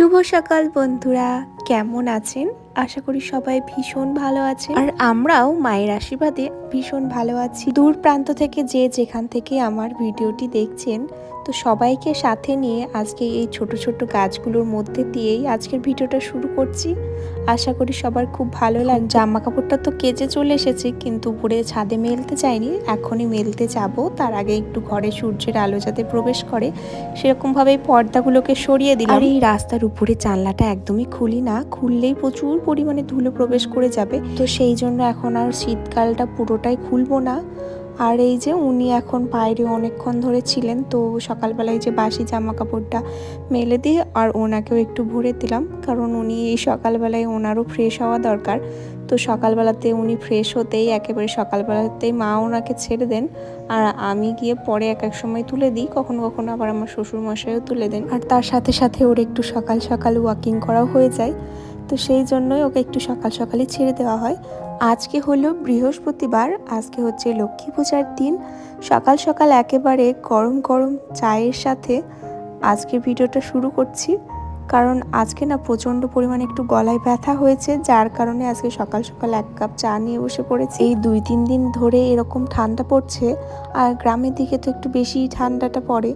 শুভ সকাল বন্ধুরা কেমন আছেন? আশা করি সবাই ভীষণ ভালো আছে। আর আমরাও মায়ের আশীর্বাদে ভীষণ ভালো আছি। দূর প্রান্ত থেকে যে যেখান থেকে আমার ভিডিওটি দেখছেন, তো সবাইকে সাথে নিয়ে আজকে এই ছোট ছোট গাছগুলোর মধ্যে দিয়েই আজকের ভিডিওটা শুরু করছি। আশা করি সবার খুব ভালো লাগে জামা কাপড়টা তো কেজে চলে এসেছে, কিন্তু উপরে ছাদে মেলতে চাইনি। এখনই মেলতে যাব। তার আগে একটু ঘরে সূর্যের আলো যাতে প্রবেশ করে সেরকম ভাবে পর্দাগুলোকে সরিয়ে দিলাম। আর এই রাস্তার উপরে জানলাটা একদমই খুলি না। খুললেই প্রচুর পরিমাণে ধুলো প্রবেশ করে যাবে। তো সেই জন্য এখন আর শীতকালটা পুরোটাই খুলবো না। আর এই যে উনি এখন বাইরে অনেকক্ষণ ধরে ছিলেন, তো সকালবেলায় যে বাসি জামা কাপড়টা মেলে দিয়ে আর ওনাকেও একটু ভরে দিলাম। কারণ উনি এই সকালবেলায় ওনারও ফ্রেশ হওয়া দরকার। তো সকালবেলাতে উনি ফ্রেশ হতেই, একেবারে সকালবেলাতেই মা ওনাকে ছেড়ে দেন। আর আমি গিয়ে পরে এক এক সময় তুলে দিই, কখনো কখনো আবার আমার শ্বশুরমশাইও তুলে দেন। আর তার সাথে সাথে ওর একটু সকাল সকাল ওয়াকিং করাও হয়ে যায়। তো সেই জন্যই ওকে একটু সকাল সকালই ছেড়ে দেওয়া হয়। আজকে হলো বৃহস্পতিবার, আজকে হচ্ছে লক্ষ্মী পূজার দিন। সকাল সকাল একেবারে গরম গরম চায়ের সাথে আজকে ভিডিওটা শুরু করছি। কারণ আজকে না প্রচণ্ড পরিমাণে একটু গলায় ব্যথা হয়েছে, যার কারণে আজকে সকাল সকাল এক কাপ চা নিয়ে বসে পড়েছি। এই দুই তিন দিন ধরে এরকম ঠান্ডা পড়ছে, আর গ্রামের দিকে তো একটু বেশি ঠান্ডাটা পড়ে।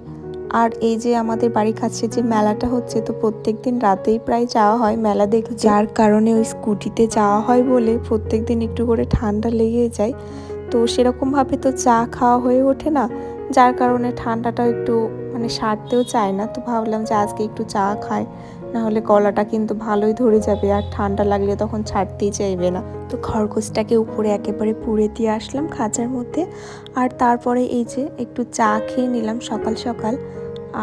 আর এই যে আমাদের বাড়ির কাছে যে মেলাটা হচ্ছে, তো প্রত্যেক দিন রাতেই প্রায় যাওয়া হয় মেলা দেখতে। যার কারণে ওই স্কুটিতে যাওয়া হয় বলে প্রত্যেক দিন একটু করে ঠান্ডা লেগে যায়। তো সেরকমভাবে তো চা খাওয়া হয়ে ওঠে না, যার কারণে ঠান্ডাটা একটু মানে সারতেও চায় না। তো ভাবলাম যে আজকে একটু চা খাই না হলে গলাটা কিন্তু ভালোই ধরে যাবে আর ঠান্ডা লাগলে তখন ছাড়তেই চাইবে না। তো খরগোশটাকে উপরে একেবারে পুড়ে দিয়ে আসলাম খাঁচার মধ্যে। আর তারপরে এই যে একটু চা খেয়ে নিলাম সকাল সকাল।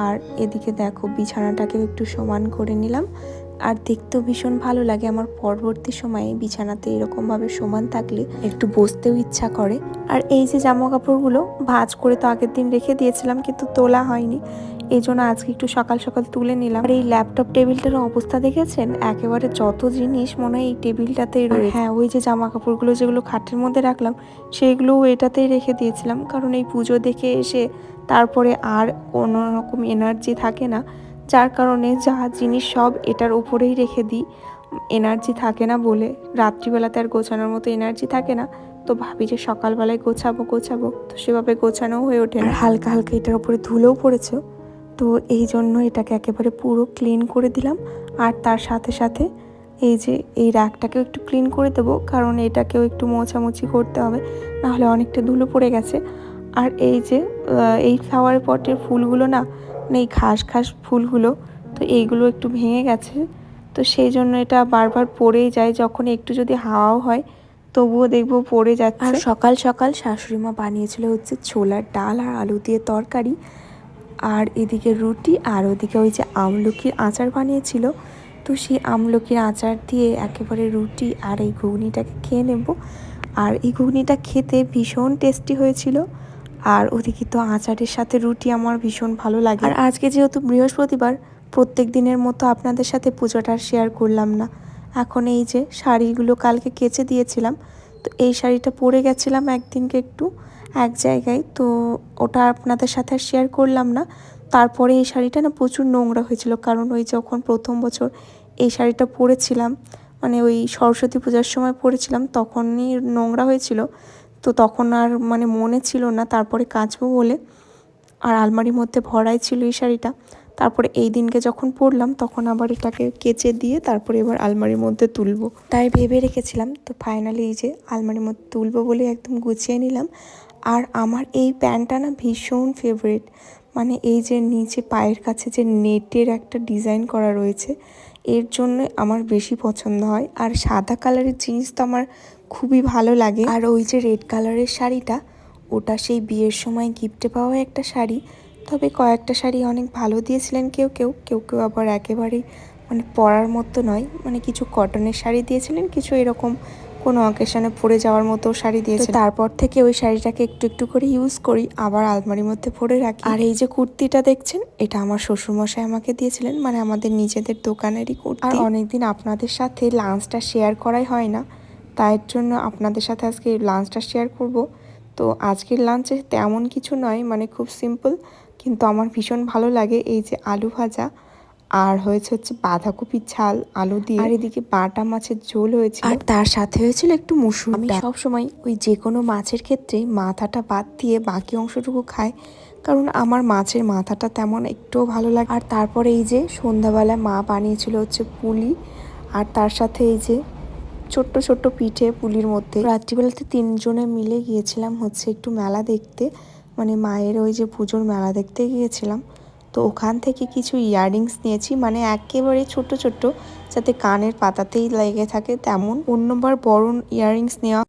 আর এদিকে দেখো বিছানাটাকেও একটু সমান করে নিলাম। আর দেখতেও ভীষণ ভালো লাগে আমার পরবর্তী সময়ে বিছানাতে এরকমভাবে সমান থাকলে একটু বসতেও ইচ্ছা করে। আর এই যে জামা কাপড়গুলো ভাঁজ করে তো আগের দিন রেখে দিয়েছিলাম কিন্তু তোলা হয়নি। এই জন্য আজকে একটু সকাল সকাল তুলে নিলাম। আর এই ল্যাপটপ টেবিলটার অবস্থা দেখেছেন? একেবারে যত জিনিস মনে হয় এই টেবিলটাতেই রয়েছে। হ্যাঁ ওই যে জামা কাপড়গুলো যেগুলো খাটের মধ্যে রাখলাম সেইগুলোও এটাতেই রেখে দিয়েছিলাম। কারণ এই পুজো দেখে এসে তারপরে আর কোনো রকম এনার্জি থাকে না। যার কারণে যা জিনিস সব এটার উপরেই রেখে দিই। এনার্জি থাকে না বলে। রাত্রিবেলাতে আর গোছানোর মতো এনার্জি থাকে না। তো ভাবি যে সকালবেলায় গোছাবো গোছাবো। তো সেভাবে গোছানো হয়ে ওঠে না। হালকা হালকা এটার উপরে ধুলোও পড়েছে। তো এই জন্য এটাকে একেবারে পুরো ক্লিন করে দিলাম। আর তার সাথে সাথে এই যে এই র্যাকটাকেও একটু ক্লিন করে দেবো, কারণ এটাকেও একটু মোছামুছি করতে হবে, নাহলে অনেকটা ধুলো পড়ে গেছে। আর এই যে এই ফ্লাওয়ার পটের ফুলগুলো না মানে এই ঘাস ঘাস ফুলগুলো, তো এইগুলো একটু ভেঙে গেছে। তো সেই জন্য এটা বারবার পড়েই যায়, যখন একটু যদি হাওয়াও হয়, তবুও দেখব পড়ে যাচ্ছে। আর সকাল সকাল শাশুড়ি মা বানিয়েছিল হচ্ছে ছোলার ডাল আর আলু দিয়ে তরকারি। আর এদিকে রুটি আর ওদিকে ওই যে আমলকির আচার বানিয়েছিল। তো সেই আমলকির আচার দিয়ে একেবারে রুটি আর এই ঘুগনিটাকে খেয়ে নেব। আর এই ঘুগনিটা খেতে ভীষণ টেস্টি হয়েছিল। আর ওদিকে তো আচারের সাথে রুটি আমার ভীষণ ভালো লাগে। আর আজকে যেহেতু বৃহস্পতিবার, প্রত্যেক দিনের মতো আপনাদের সাথে পুজোটা শেয়ার করলাম না। এখন এই যে শাড়িগুলো কালকে কেচে দিয়েছিলাম, তো এই শাড়িটা পরে গেছিলাম একদিনকে একটু। এক জায়গায়। তো ওটা আপনাদের সাথে আর শেয়ার করলাম না। তারপরে এই শাড়িটা না প্রচুর নোংরা হয়েছিল। কারণ ওই যখন প্রথম বছর এই শাড়িটা পরেছিলাম মানে ওই সরস্বতী পূজার সময় পরেছিলাম, তখনই নোংরা হয়েছিল। তো তখন আর মানে মনে ছিল না। তারপরে কাচবো বলে আর আলমারির মধ্যে ভরাই ছিল এই শাড়িটা। তারপরে এই দিনকে যখন পরলাম, তখন আবার এটাকে কেচে দিয়ে তারপরে এবার আলমারির মধ্যে তুলবো। তাই ভেবে রেখেছিলাম। তো ফাইনালি এই যে আলমারির মধ্যে তুলবো বলে একদম গুছিয়ে নিলাম। আর আমার এই প্যান্টটা না ভীষণ ফেভারিট মানে এই যে নিচে পায়ের কাছে যে নেটের একটা ডিজাইন করা রয়েছে, এর জন্য আমার বেশি পছন্দ হয়। আর সাদা কালারের জিন্স তো আমার খুবই ভালো লাগে। আর ওই যে রেড কালারের শাড়িটা, ওটা সেই বিয়ের সময় গিফটে পাওয়া একটা শাড়ি। তবে কয়েকটা শাড়ি অনেক ভালো দিয়েছিলেন কেউ কেউ। কেউ কেউ আবার একেবারেই মানে পরার মতো নয়। মানে কিছু কটনের শাড়ি দিয়েছিলেন, কিছু এরকম কোনো অকেশনে পরে যাওয়ার মতো শাড়ি দিয়েছে তারপর থেকে ওই শাড়িটাকে একটু একটু করে ইউজ করি আবার আলমারির মধ্যে পরে রাখি। আর এই যে কুর্তিটা দেখছেন এটা আমার শ্বশুরমশাই আমাকে দিয়েছিলেন মানে আমাদের নিজেদের দোকানেরই কুর্তি। আর অনেকদিন আপনাদের সাথে লাঞ্চটা শেয়ার করাই হয় না তাই জন্য আপনাদের সাথে আজকে লাঞ্চটা শেয়ার করব। তো আজকের লাঞ্চে তেমন কিছু নয় মানে খুব সিম্পল কিন্তু আমার ভীষণ ভালো লাগে এই যে আলু ভাজা। আর হয়েছে হচ্ছে বাঁধাকপির ঝাল আলু দিয়ে। আর এদিকে বাটা মাছের ঝোল হয়েছে আর তার সাথে হয়েছিল একটু মুসুর আমি সব সময় ওই যে কোনো মাছের ক্ষেত্রে মাথাটা বাদ দিয়ে বাকি অংশটুকু খাই কারণ আমার মাছের মাথাটা তেমন একটুও ভালো লাগে আর তারপরে এই যে সন্ধ্যাবেলা মা বানিয়েছিল হচ্ছে পুলি আর তার সাথে এই যে ছোট্ট ছোট্ট পিঠে পুলির মধ্যে। রাত্রিবেলাতে তিনজনে মিলে গিয়েছিলাম হচ্ছে একটু মেলা দেখতে মানে মায়ের ওই যে পুজোর মেলা দেখতে গিয়েছিলাম। তো ওখান থেকে কিছু ইয়াররিংস নিয়েছি মানে একেবারে ছোট ছোট, যাতে কানের পাতাতেই লেগে থাকে তেমন। অন্যবার বড় ইয়াররিংস নেওয়া